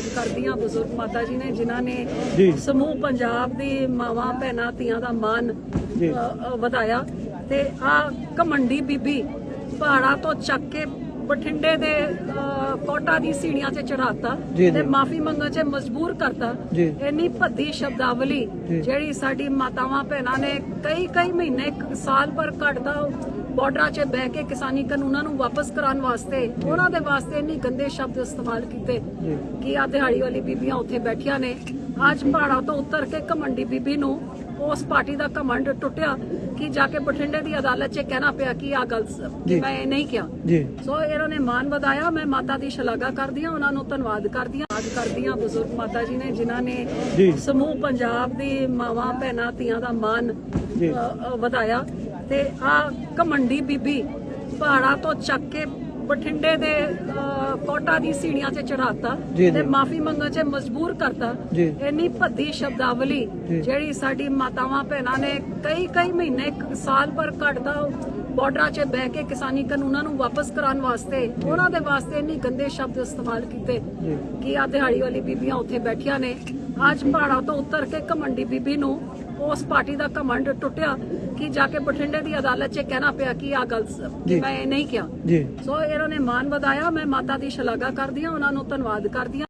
ਧੰਨਵਾਦ ਕਰਦੀ ਹਾਂ ਬਜ਼ੁਰਗ ਮਾਤਾ ਜੀ ਨੇ ਜਿਨ੍ਹਾਂ ਨੇ। ਸਮੂਹ ਪੰਜਾਬ ਦੀ ਮਾਵਾਂ ਭੈਣਾਂ ਧੀਆਂ ਦਾ ਮਾਨ ਵਧਾਇਆ ਤੇ ਆ ਕਮੰਡੀ ਬੀਬੀ ਪਹਾੜਾਂ ਤੋਂ ਚੱਕ ਕੇ ਬਠਿੰਡੇ ਦੇ ਕੋਟਾ ਦੀ ਸੀੜੀਆਂ ਤੇ ਚੜਾਤਾ। ਤੇ ਮਾਫੀ ਮੰਗਣ 'ਚ ਮਜਬੂਰ ਕਰਤਾ। ਇੰਨੀ ਭੱਦੀ ਸ਼ਬਦਾਵਲੀ। ਜਿਹੜੀ ਸਾਡੀ ਮਾਤਾਵਾਂ ਭੈਣਾਂ ਨੇ ਕਈ ਕਈ ਮਹੀਨੇ ਸਾਲ ਪਰ ਕੱਢਦਾ ਬਾਰਡਰਾਂ 'ਚ ਬਹਿ ਕੇ ਕਿਸਾਨੀ ਕਾਨੂੰਨਾਂ ਨੂੰ ਵਾਪਸ ਕਰਾਉਣ ਵਾਸਤੇ ਉਹਨਾਂ ਦੇ ਵਾਸਤੇ ਇੰਨੀ ਗੰਦੇ ਸ਼ਬਦ ਇਸਤੇਮਾਲ ਕੀਤੇ। ਕਿ ਆ ਦਿਹਾੜੀ ਵਾਲੀ ਬੀਬੀਆਂ ਉੱਥੇ ਬੈਠੀਆਂ ਨੇ ਅੱਜ ਪਹਾੜਾਂ ਤੋਂ ਉਤਰ ਕੇ ਕਮੰਡੀ ਬੀਬੀ ਨੂੰ ਉਸ ਪਾਰਟੀ ਦਾ ਕਮਾਂਡ ਟੁੱਟਿਆ ਕਿ ਜਾ ਕੇ ਬਠਿੰਡੇ ਦੀ ਅਦਾਲਤ 'ਚ ਕਹਿਣਾ ਪਿਆ ਕਿ ਆ ਗੱਲ ਸ- ਕਿ ਜੀ। ਮੈਂ ਇਹ ਨਹੀਂ ਕਿਹਾ ਜੀ ਸੋ ਇਹਨਾਂ ਨੇ ਮਾਨ ਵਧਾਇਆ ਮੈਂ ਮਾਤਾ ਦੀ ਸ਼ਲਾਘਾ ਕਰਦੀ ਹਾਂ ਉਹਨਾਂ ਨੂੰ ਧੰਨਵਾਦ ਕਰਦੀ ਹਾਂ ਆਦ ਕਰਦੀ ਹਾਂ ਬਜ਼ੁਰਗ ਮਾਤਾ ਜੀ ਨੇ ਜਿਨ੍ਹਾਂ ਨੇ ਜੀ। ਸਮੂਹ ਪੰਜਾਬ ਦੀ ਮਾਵਾਂ ਭੈਣਾਂ ਧੀਆਂ ਦਾ ਮਾਨ ਜੀ। ਅ, ਅ, ਵਧਾਇਆ ਤੇ ਆ ਕਮੰਡੀ ਬੀਬੀ ਪਹਾੜਾਂ ਤੋਂ ਚੱਕ ਕੇ ਬਠਿੰਡੇ ਦੇ ਅ, ਕੋਟਾ ਦੀ ਸੀੜੀਆਂ ਤੇ ਚੜਾਤਾ ਜੀ, ਜੀ। ਤੇ ਮਾਫੀ ਮੰਗਣ 'ਚ ਮਜਬੂਰ ਕਰਤਾ ਜੀ। ਇੰਨੀ ਭੱਦੀ ਸ਼ਬਦਾਵਲੀ ਜੀ। ਜਿਹੜੀ ਸਾਡੀ ਮਾਤਾਵਾਂ ਭੈਣਾਂ ਨੇ ਕਈ ਕਈ ਮਹੀਨੇ ਇੱਕ ਸਾਲ ਪਰ ਕੱਢਦਾ ਬਾਰਡਰਾਂ 'ਚ ਬਹਿ ਕੇ ਕਿਸਾਨੀ ਕਾਨੂੰਨਾਂ ਨੂੰ ਵਾਪਸ ਕਰਾਉਣ ਵਾਸਤੇ ਉਹਨਾਂ ਦੇ ਵਾਸਤੇ ਇੰਨੀ ਗੰਦੇ ਸ਼ਬਦ ਇਸਤੇਮਾਲ ਕੀਤੇ ਜੀ। ਕਿ ਆ ਦਿਹਾੜੀ ਵਾਲੀ ਬੀਬੀਆਂ ਉੱਥੇ ਬੈਠੀਆਂ ਨੇ ਅੱਜ ਪਹਾੜਾਂ ਤੋਂ ਉਤਰ ਕੇ ਕਮੰਡੀ ਬੀਬੀ ਨੂੰ ਉਸ ਪਾਰਟੀ ਦਾ ਕਮਾਂਡ ਟੁੱਟਿਆ ਕਿ ਜਾ ਕੇ ਬਠਿੰਡੇ ਦੀ ਅਦਾਲਤ 'ਚ ਕਹਿਣਾ ਪਿਆ ਕਿ ਆ ਗੱਲ ਸ- ਕਿ ਜੀ। ਮੈਂ ਇਹ ਨਹੀਂ ਕਿਹਾ। ਜੀ। ਸੋ ਇਹਨਾਂ ਨੇ ਮਾਨ ਵਧਾਇਆ ਮੈਂ ਮਾਤਾ ਦੀ ਸ਼ਲਾਘਾ ਕਰਦੀ ਹਾਂ ਉਹਨਾਂ ਨੂੰ ਧੰਨਵਾਦ ਕਰਦੀ ਹਾਂ।